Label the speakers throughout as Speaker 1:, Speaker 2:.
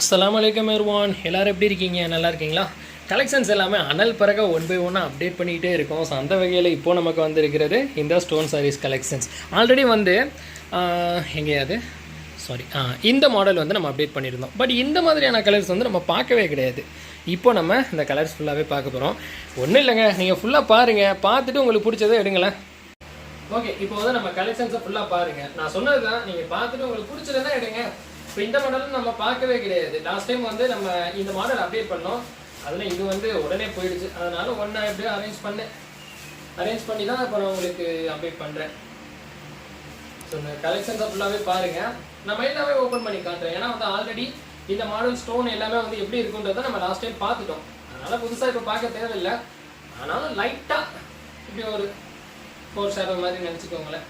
Speaker 1: அஸ்லாம் வலைக்கம் எருவான் எல்லோரும் எப்படி இருக்கீங்க நல்லா இருக்கீங்களா கலெக்ஷன்ஸ் எல்லாமே அனல் பிறகு ஒன் பை ஒன்னாக அப்டேட் பண்ணிக்கிட்டே இருக்கோம் ஸோ அந்த வகையில் இப்போது நமக்கு வந்திருக்கிறது இந்த ஸ்டோன் சாரீஸ் கலெக்ஷன்ஸ் ஆல்ரெடி வந்து எங்கேயாவது சாரி இந்த மாடல் வந்து நம்ம அப்டேட் பண்ணியிருந்தோம் பட் இந்த மாதிரியான கலர்ஸ் வந்து நம்ம பார்க்கவே கிடையாது இப்போ நம்ம இந்த கலர்ஸ் ஃபுல்லாகவே பார்க்க போகிறோம் ஒன்றும் இல்லைங்க நீங்கள் ஃபுல்லாக பாருங்கள் பார்த்துட்டு உங்களுக்கு பிடிச்சதை எடுங்களேன் ஓகே இப்போ வந்து நம்ம கலெக்ஷன்ஸை ஃபுல்லாக பாருங்கள் நான் சொன்னது தான் நீங்கள் பார்த்துட்டு உங்களுக்கு பிடிச்சது எடுங்க இப்போ இந்த மாடலும் நம்ம பார்க்கவே கிடையாது லாஸ்ட் டைம் வந்து நம்ம இந்த மாடல் அப்டேட் பண்ணோம் அதில் இது வந்து உடனே போயிடுச்சு அதனால ஒன்றா எப்படியோ அரேஞ்ச் பண்ணேன் அரேஞ்ச் பண்ணி தான் அப்புறம் நான் உங்களுக்கு அப்டேட் பண்ணுறேன் ஸோ இந்த கலெக்ஷன்ஸை ஃபுல்லாகவே பாருங்கள் நம்ம எல்லாமே ஓப்பன் பண்ணி காட்டுறேன் ஏன்னா வந்து ஆல்ரெடி இந்த மாடல் ஸ்டோன் எல்லாமே வந்து எப்படி இருக்குன்றத நம்ம லாஸ்ட் டைம் பார்த்துட்டோம் அதனால் புதுசாக இப்போ பார்க்க தேவையில்லை ஆனாலும் லைட்டாக இப்படி ஒரு ஃபோர் ஷேடோ மாதிரி நினச்சிக்கோங்களேன்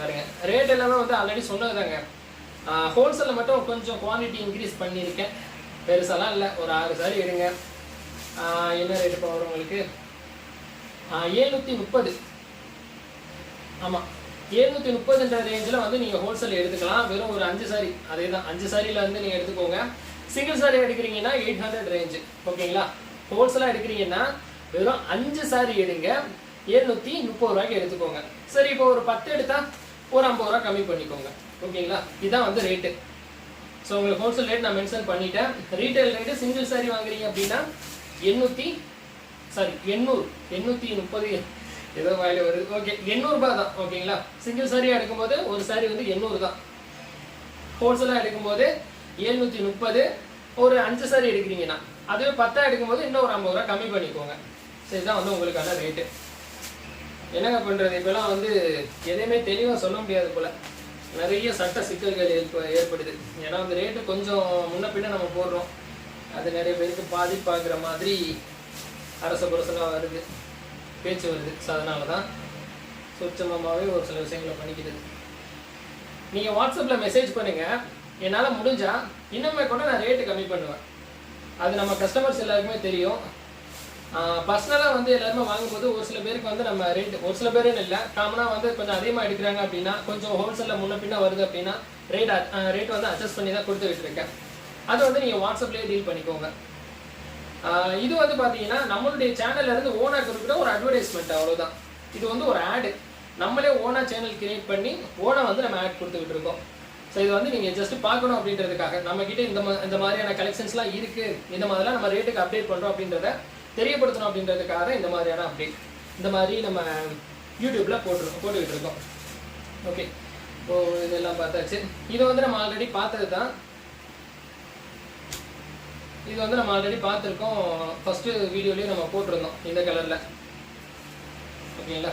Speaker 1: பாருங்க ரேட் எல்லாமே வந்து ஆல்ரெடி சொன்னதுதாங்க ஹோல்சேலில் மட்டும் கொஞ்சம் குவான்டிட்டி இன்க்ரீஸ் பண்ணியிருக்கேன் பெருசாலாம் இல்லை ஒரு ஆறு சாரி எடுங்க என்ன ரேட் இப்போ வரும் உங்களுக்கு ஏழ்நூற்றி முப்பது ஆமாம் ஏழ்நூற்றி முப்பதுன்ற ரேஞ்சில் வந்து நீங்கள் ஹோல்சேல் எடுத்துக்கலாம் வெறும் ஒரு அஞ்சு சாரி அதே தான் அஞ்சு சாரியில் வந்து நீங்கள் எடுத்துக்கோங்க சிங்கிள் சாரி எடுக்கிறீங்கன்னா எயிட் ஹண்ட்ரட் ரேஞ்சு ஓகேங்களா ஹோல்சேலாக எடுக்கிறீங்கன்னா வெறும் அஞ்சு சாரி எடுங்க ஏழ்நூற்றி முப்பது ரூபாய்க்கு எடுத்துக்கோங்க சரி இப்போ ஒரு பத்து எடுத்தால் ஒரு ஐம்பது ரூபா கம்மி பண்ணிக்கோங்க ஓகேங்களா இதுதான் வந்து ரேட்டு ஸோ உங்களுக்கு ஹோல்சேல் ரேட் நான் மென்ஷன் பண்ணிட்டேன் ரீட்டைல் ரேட்டு சிங்கிள் சாரி வாங்குறீங்க அப்படின்னா எண்ணூற்றி சாரி எண்ணூறு எண்ணூற்றி முப்பது ஏதோ வாயில் வருது ஓகே எண்ணூறுபா தான் ஓகேங்களா சிங்கிள் சாரியாக எடுக்கும்போது ஒரு சாரி வந்து எண்ணூறு தான் ஹோல்சேலாக எடுக்கும்போது எழுநூற்றி முப்பது ஒரு அஞ்சு சாரி எடுக்கிறீங்கன்னா அதுவே பத்தாக எடுக்கும்போது இன்னும் ஒரு ஐம்பது ரூபா கம்மி பண்ணிக்கோங்க சரி தான் வந்து உங்களுக்கான ரேட்டு என்னங்க பண்ணுறது இப்போலாம் வந்து எதையுமே தெளிவாக சொல்ல முடியாது போல் நிறைய சட்ட சிக்கல்கள் ஏற்ப ஏற்படுது ஏன்னா அந்த ரேட்டு கொஞ்சம் முன்ன பின்ன நம்ம போடுறோம் அது நிறைய பேருக்கு பாதிப்பாகிற மாதிரி அரச புரசலாக வருது பேச்சு வருது ஸோ அதனால தான் சுத்தமாகவே ஒரு சில விஷயங்களை பண்ணிக்கிறது நீங்கள் வாட்ஸ்அப்பில் மெசேஜ் பண்ணுங்கள் என்னால் முடிஞ்சால் இன்னுமே கூட நான் ரேட்டு கம்மி பண்ணுவேன் அது நம்ம கஸ்டமர்ஸ் எல்லாருக்குமே தெரியும் பர்சனலாக வந்து எல்லாருமே வாங்கும்போது ஒரு சில பேருக்கு வந்து நம்ம ரெண்ட் ஒரு சில பேருன்னு இல்லை காமனாக வந்து கொஞ்சம் அதிகமாக எடுக்கிறாங்க அப்படின்னா கொஞ்சம் ஹோல்சேலில் முன்ன பின்னா வருது அப்படின்னா ரேட் ரேட் வந்து அட்ஜஸ்ட் பண்ணி தான் கொடுத்து வச்சுருக்கேன் அது வந்து நீங்கள் வாட்ஸ்அப்லேயே டீல் பண்ணிக்கோங்க இது வந்து பார்த்தீங்கன்னா நம்மளுடைய சேனல்லேருந்து ஓனாக கொடுக்குற ஒரு அட்வர்டைஸ்மெண்ட் அவ்வளோதான் இது வந்து ஒரு ஆடு நம்மளே ஓனா சேனல் கிரியேட் பண்ணி ஓனாக வந்து நம்ம ஆட் கொடுத்துக்கிட்டு இருக்கோம் ஸோ இது வந்து நீங்கள் ஜஸ்ட் பார்க்கணும் அப்படின்றதுக்காக நம்மக்கிட்ட இந்த இந்த மாதிரியான கலெக்ஷன்ஸ்லாம் இருக்குது இந்த மாதிரிலாம் நம்ம ரேட்டுக்கு அப்டேட் பண்ணுறோம் அப்படின்றத தெரியப்படுத்தணும் அப்படின்றதுக்காக இந்த மாதிரியான அப்டேட் இந்த மாதிரி நம்ம யூடியூப்பில் போட்டுருக்கோம் போட்டுக்கிட்டு இருக்கோம் ஓகே ஓ இதெல்லாம் பார்த்தாச்சு இது வந்து நம்ம ஆல்ரெடி பார்த்தது தான் இது வந்து நம்ம ஆல்ரெடி பார்த்துருக்கோம் ஃபஸ்ட்டு வீடியோலேயே நம்ம போட்டிருந்தோம் இந்த கலரில் ஓகேங்களா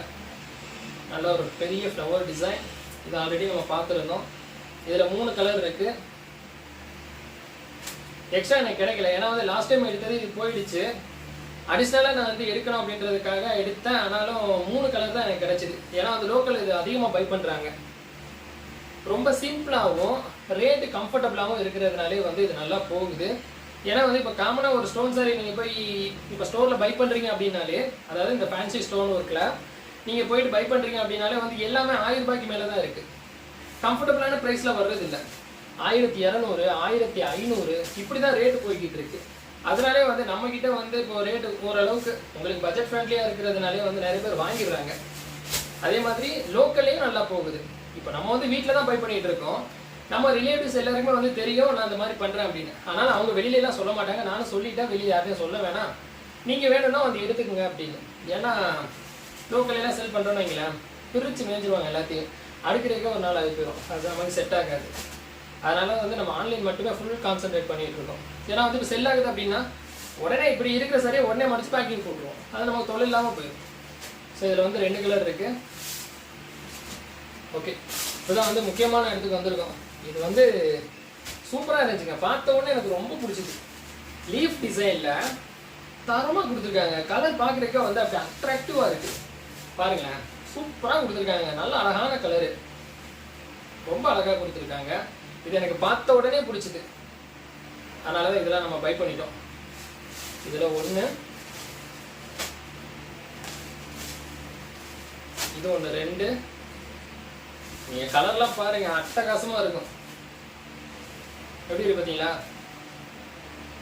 Speaker 1: நல்ல ஒரு பெரிய ஃப்ளவர் டிசைன் இது ஆல்ரெடி நம்ம பார்த்துருந்தோம் இதில் மூணு கலர் இருக்குது எக்ஸ்ட்ரா எனக்கு கிடைக்கல ஏன்னா வந்து லாஸ்ட் டைம் எடுத்தது இது போயிடுச்சு அடிஷ்னலாக நான் வந்து எடுக்கணும் அப்படின்றதுக்காக எடுத்தேன் ஆனாலும் மூணு கலர் தான் எனக்கு கிடச்சிது ஏன்னா அந்த லோக்கல் இது அதிகமாக பை பண்ணுறாங்க ரொம்ப சிம்பிளாகவும் ரேட்டு கம்ஃபர்டபுளாகவும் இருக்கிறதுனாலே வந்து இது நல்லா போகுது ஏன்னா வந்து இப்போ காமனாக ஒரு ஸ்டோன் சாரி நீங்கள் போய் இப்போ ஸ்டோரில் பை பண்ணுறீங்க அப்படின்னாலே அதாவது இந்த ஃபேன்சி ஸ்டோன் ஒர்க்கில் நீங்கள் போயிட்டு பை பண்ணுறீங்க அப்படின்னாலே வந்து எல்லாமே ஆயிரம் ரூபாய்க்கு மேலே தான் இருக்குது கம்ஃபர்டபுளான ப்ரைஸில் வர்றதில்லை ஆயிரத்தி இரநூறு ஆயிரத்தி ஐநூறு இப்படி தான் ரேட்டு போய்கிட்டு இருக்குது அதனாலே வந்து நம்ம கிட்ட வந்து இப்போ ரேட்டு ஓரளவுக்கு உங்களுக்கு பட்ஜெட் ஃப்ரெண்ட்லியாக இருக்கிறதுனாலே வந்து நிறைய பேர் வாங்கிடுறாங்க அதே மாதிரி லோக்கல்லையும் நல்லா போகுது இப்போ நம்ம வந்து வீட்டில் தான் பை பண்ணிட்டு இருக்கோம் நம்ம ரிலேட்டிவ்ஸ் எல்லாருக்குமே வந்து தெரியும் நான் இந்த மாதிரி பண்ணுறேன் அப்படின்னு ஆனால் அவங்க வெளியிலலாம் சொல்ல மாட்டாங்க நானும் சொல்லிட்டா வெளியே யாரையும் சொல்ல வேணாம் நீங்கள் வேணும்னா வந்து எடுத்துக்கோங்க அப்படின்னு ஏன்னா லோக்கல்லாம் செல் பண்ணுறோன்னு வைங்களேன் பிரித்து மேஞ்சிருவாங்க எல்லாத்தையும் அடுக்கிறதுக்கே ஒரு நாள் அது போயிடும் அது மாதிரி செட் ஆகாது அதனால் வந்து நம்ம ஆன்லைன் மட்டுமே ஃபுல் கான்சென்ட்ரேட் பண்ணிகிட்டு இருக்கோம் ஏன்னா வந்து செல் ஆகுது அப்படின்னா உடனே இப்படி இருக்கிற சரியே உடனே மடிச்சு பேக்கிங் போட்டுருவோம் அது நமக்கு தொழில் இல்லாமல் போயிடும் ஸோ இதில் வந்து ரெண்டு கலர் இருக்குது ஓகே இப்போதான் வந்து முக்கியமான இடத்துக்கு வந்திருக்கோம் இது வந்து சூப்பராக இருந்துச்சுங்க பார்த்த உடனே எனக்கு ரொம்ப பிடிச்சிது லீஃப் டிசைனில் தரமாக கொடுத்துருக்காங்க கலர் பார்க்குறக்கே வந்து அப்படி அட்ராக்டிவாக இருக்குது பாருங்களேன் சூப்பராக கொடுத்துருக்காங்க நல்ல அழகான கலரு ரொம்ப அழகாக கொடுத்துருக்காங்க இது எனக்கு பார்த்த உடனே பிடிச்சிது அதனால தான் இதெல்லாம் நம்ம பை பண்ணிட்டோம் இதில் ஒன்று இது ஒன்று ரெண்டு நீங்கள் கலர்லாம் பாருங்கள் அட்டகாசமாக இருக்கும் எப்படி இருக்கு பார்த்தீங்களா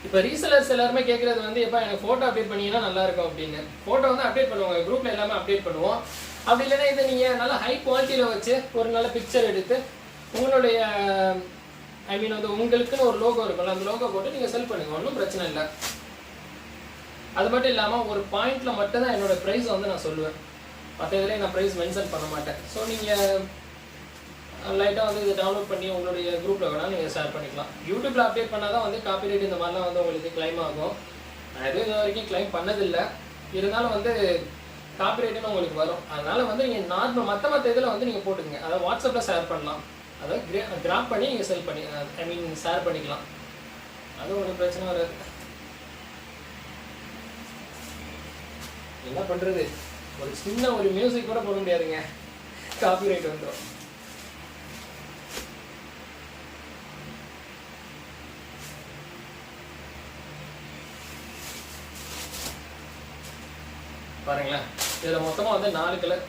Speaker 1: இப்போ ரீசலர்ஸ் எல்லாருமே கேட்குறது வந்து எப்போ எனக்கு ஃபோட்டோ அப்டேட் பண்ணிங்கன்னா நல்லாயிருக்கும் அப்படின்னு ஃபோட்டோ வந்து அப்டேட் உங்கள் குரூப்பில் எல்லாமே அப்டேட் பண்ணுவோம் அப்படி இல்லைன்னா இதை நீங்கள் நல்லா ஹை குவாலிட்டியில் வச்சு ஒரு நல்ல பிக்சர் எடுத்து உங்களுடைய ஐ மீன் வந்து உங்களுக்குன்னு ஒரு லோகோ இருக்கும்ல அந்த லோகோ போட்டு நீங்கள் செல் பண்ணுங்க ஒன்றும் பிரச்சனை இல்லை அது மட்டும் இல்லாமல் ஒரு பாயிண்டில் மட்டும்தான் என்னோடய ப்ரைஸ் வந்து நான் சொல்லுவேன் மற்ற இதில் நான் ப்ரைஸ் மென்ஷன் பண்ண மாட்டேன் ஸோ நீங்கள் லைட்டாக வந்து இதை டவுன்லோட் பண்ணி உங்களுடைய குரூப்பில் வேணால் நீங்கள் ஷேர் பண்ணிக்கலாம் யூடியூப்பில் அப்டேட் பண்ணால் தான் வந்து ரேட் இந்த மாதிரிலாம் வந்து உங்களுக்கு கிளைம் ஆகும் நான் எதுவும் இது வரைக்கும் கிளைம் பண்ணதில்லை இருந்தாலும் வந்து காப்பி ரேட்டுன்னு உங்களுக்கு வரும் அதனால் வந்து நீங்கள் நார்மல் மற்ற மற்ற இதில் வந்து நீங்கள் போட்டுக்கங்க அதை வாட்ஸ்அப்பில் ஷேர் பண்ணலாம் அதாவது கிரே கிராம் பண்ணி நீங்கள் செல் பண்ணி ஐ மீன் ஷேர் பண்ணிக்கலாம் அது ஒன்றும் பிரச்சனை வராது என்ன பண்ணுறது ஒரு சின்ன ஒரு மியூசிக் கூட போட முடியாதுங்க காப்பி ரைட் வந்துடும் பாருங்களேன் இதில் மொத்தமாக வந்து நாலு கலர்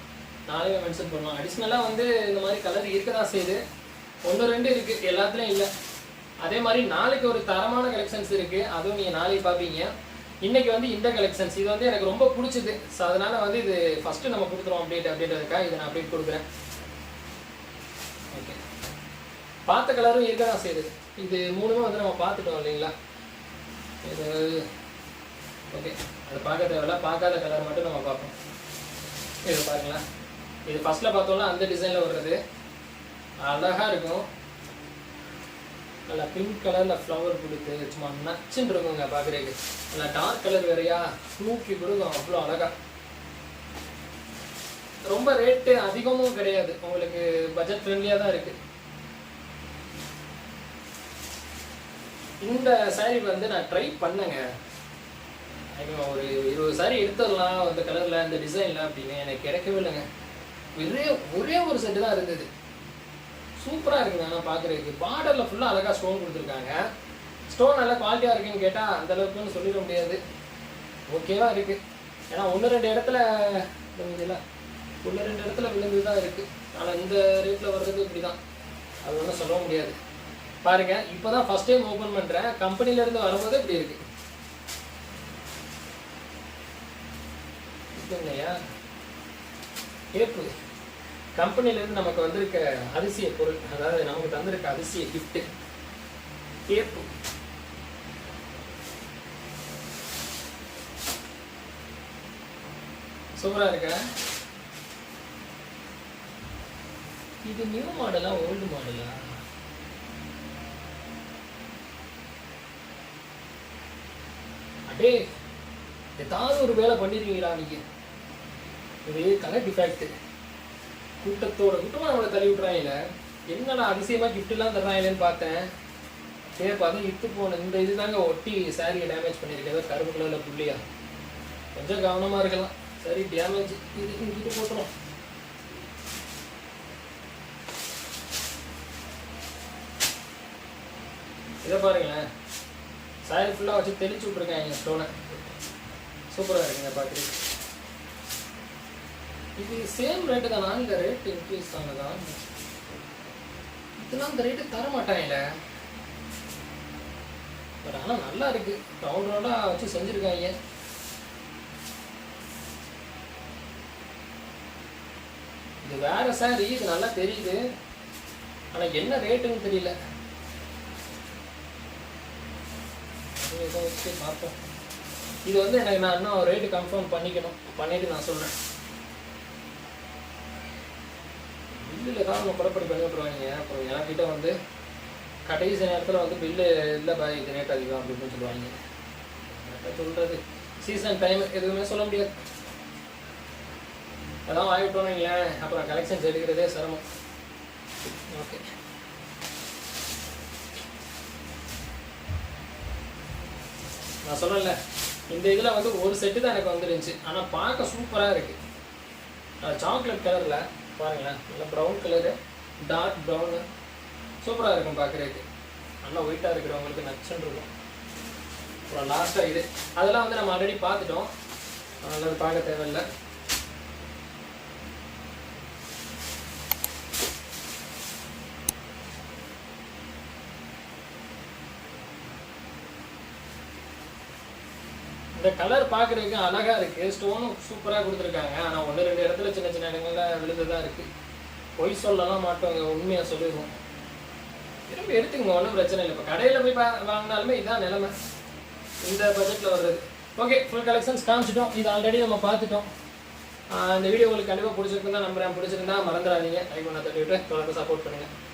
Speaker 1: நாலுமே மென்ஷன் பண்ணலாம் அடிஷ்னலாக வந்து இந்த மாதிரி கலர் இருக்க தான் செய்யுது ஒன்று ரெண்டு இருக்குது எல்லாத்துலேயும் இல்லை அதே மாதிரி நாளைக்கு ஒரு தரமான கலெக்ஷன்ஸ் இருக்குது அதுவும் நீங்கள் நாளைக்கு பார்ப்பீங்க இன்றைக்கி வந்து இந்த கலெக்ஷன்ஸ் இது வந்து எனக்கு ரொம்ப பிடிச்சிது ஸோ அதனால் வந்து இது ஃபஸ்ட்டு நம்ம கொடுத்துருவோம் அப்டேட் அப்படின்றதுக்காக இதை நான் அப்டேட் கொடுக்குறேன் ஓகே பார்த்த கலரும் இருக்க தான் செய்யுது இது மூணுமே வந்து நம்ம பார்த்துட்டோம் இல்லைங்களா இது ஓகே அது பார்க்க தேவையில்ல பார்க்காத கலர் மட்டும் நம்ம பார்ப்போம் இது பாருங்களேன் இது ஃபஸ்ட்டில் பார்த்தோம்னா அந்த டிசைனில் வர்றது அழகாக இருக்கும் நல்லா பிங்க் கலரில் ஃப்ளவர் கொடுத்து சும்மா நச்சுன்னு இருக்குங்க பார்க்குறதுக்கு நல்லா டார்க் கலர் வேறையா தூக்கி கொடுக்கும் அவ்வளோ அழகாக ரொம்ப ரேட்டு அதிகமும் கிடையாது உங்களுக்கு பட்ஜெட் ஃப்ரெண்ட்லியாக தான் இருக்குது இந்த சாரி வந்து நான் ட்ரை பண்ணேங்க ஒரு இருபது சாரி எடுத்துடலாம் அந்த கலரில் அந்த டிசைனில் அப்படின்னு எனக்கு கிடைக்கவே இல்லைங்க ஒரே ஒரே ஒரு செட்டு தான் இருந்தது சூப்பராக இருக்குது ஆனால் பார்க்குறதுக்கு பார்டரில் ஃபுல்லாக அழகாக ஸ்டோன் கொடுத்துருக்காங்க ஸ்டோன் நல்லா குவாலிட்டியாக இருக்குன்னு கேட்டால் அந்தளவுக்குன்னு சொல்லிட முடியாது ஓகேவாக இருக்குது ஏன்னா ஒன்று ரெண்டு இடத்துல விழுந்துல ஒன்று ரெண்டு இடத்துல விழுந்து தான் இருக்குது ஆனால் இந்த ரேட்டில் வர்றது இப்படி தான் அது ஒன்றும் சொல்ல முடியாது பாருங்கள் இப்போ தான் ஃபஸ்ட் டைம் ஓப்பன் பண்ணுறேன் கம்பெனிலேருந்து வரும்போது இப்படி இருக்குது இல்லையா கேட்குது கம்பெனிலேருந்து நமக்கு வந்திருக்க அதிசய பொருள் அதாவது நமக்கு தந்திருக்க அதிசய கிஃப்ட்டு கேப்பு சூப்பராக இருக்க இது நியூ மாடலா ஓல்டு மாடலா அப்படியே ஏதாவது ஒரு வேலை பண்ணிருக்கீங்களா நீங்கள் இது கலர் டிஃபெக்ட் கூட்டத்தோட கூட்டமாக நம்மளை தள்ளி விட்றாங்கல்ல என்னடா அதிசயமாக கிஃப்ட்லாம் தர்றாங்களேன்னு பார்த்தேன் சரி பார்த்தா இத்து போன இந்த இது தாங்க ஒட்டி சாரியை டேமேஜ் பண்ணியிருக்கேன் ஏதோ கரும்பு கலரில் புள்ளியா கொஞ்சம் கவனமாக இருக்கலாம் சரி டேமேஜ் இது இங்கிட்டு போட்டுரும் இதை பாருங்களேன் சாரி ஃபுல்லாக வச்சு தெளிச்சு எங்கள் ஸ்டோனை சூப்பராக இருக்குங்க பார்க்குறீங்க இது சேம் ரேட்டு தானா இந்த ரேட் இன்க்ரீஸ் ஆனதா இதெல்லாம் இந்த ரேட்டு தர மாட்டாங்கல்ல பட் ஆனால் நல்லா இருக்கு டவுன் ரவுண்டாக வச்சு செஞ்சுருக்காங்க இது வேற சாரி இது நல்லா தெரியுது ஆனால் என்ன ரேட்டுன்னு தெரியல பார்ப்போம் இது வந்து எனக்கு நான் இன்னும் ரேட்டு கன்ஃபார்ம் பண்ணிக்கணும் பண்ணிவிட்டு நான் சொல்கிறேன் பில்லு தான் அவங்க குழப்படி பண்ணி விட்ருவாங்க அப்புறம் என்கிட்ட வந்து கடைசி நேரத்தில் வந்து பில்லு இல்லை பாய் இது ரேட் அதிகம் அப்படின்னு சொல்லுவாங்க சொல்கிறது சீசன் டைம் எதுவுமே சொல்ல முடியாது அதான் வாங்கிட்டோம்னு அப்புறம் கலெக்ஷன்ஸ் எடுக்கிறதே சிரமம் ஓகே நான் சொல்லல இந்த இதில் வந்து ஒரு செட்டு தான் எனக்கு வந்துருந்துச்சு ஆனால் பார்க்க சூப்பராக இருக்குது சாக்லேட் கலரில் பாருங்களேன் நல்லா ப்ரௌன் கலரு டார்க் ப்ரௌனு சூப்பராக இருக்கும் பார்க்குறதுக்கு நல்லா ஒயிட்டாக இருக்கிறவங்களுக்கு நச்சுன்னு இருக்கும் அப்புறம் லாஸ்ட்டாக இது அதெல்லாம் வந்து நம்ம ஆல்ரெடி பார்த்துட்டோம் அதனால் பார்க்க தேவையில்லை இந்த கலர் பார்க்குறதுக்கு அழகாக இருக்குது ஸ்டோனும் சூப்பராக கொடுத்துருக்காங்க ஆனால் ஒன்று ரெண்டு இடத்துல சின்ன சின்ன இடங்களில் விழுந்து தான் இருக்குது பொய் சொல்லலாம் மாட்டோங்க உண்மையாக சொல்லிடுவோம் திரும்ப எடுத்துக்கோங்க ஒன்றும் பிரச்சனை இல்லை இப்போ கடையில் போய் வாங்கினாலுமே இதுதான் நிலைமை இந்த பட்ஜெட்டில் வருது ஓகே ஃபுல் கலெக்ஷன்ஸ் காமிச்சிட்டோம் இது ஆல்ரெடி நம்ம பார்த்துட்டோம் இந்த வீடியோ உங்களுக்கு கண்டிப்பாக பிடிச்சிருக்குன்னு தான் நம்புறேன் பிடிச்சிருந்தா மறந்துடாதீங்க ஐக்கோனா தட்டி விட்டு தொடர்ந்து சப்போர்ட் பண்ணுங்கள்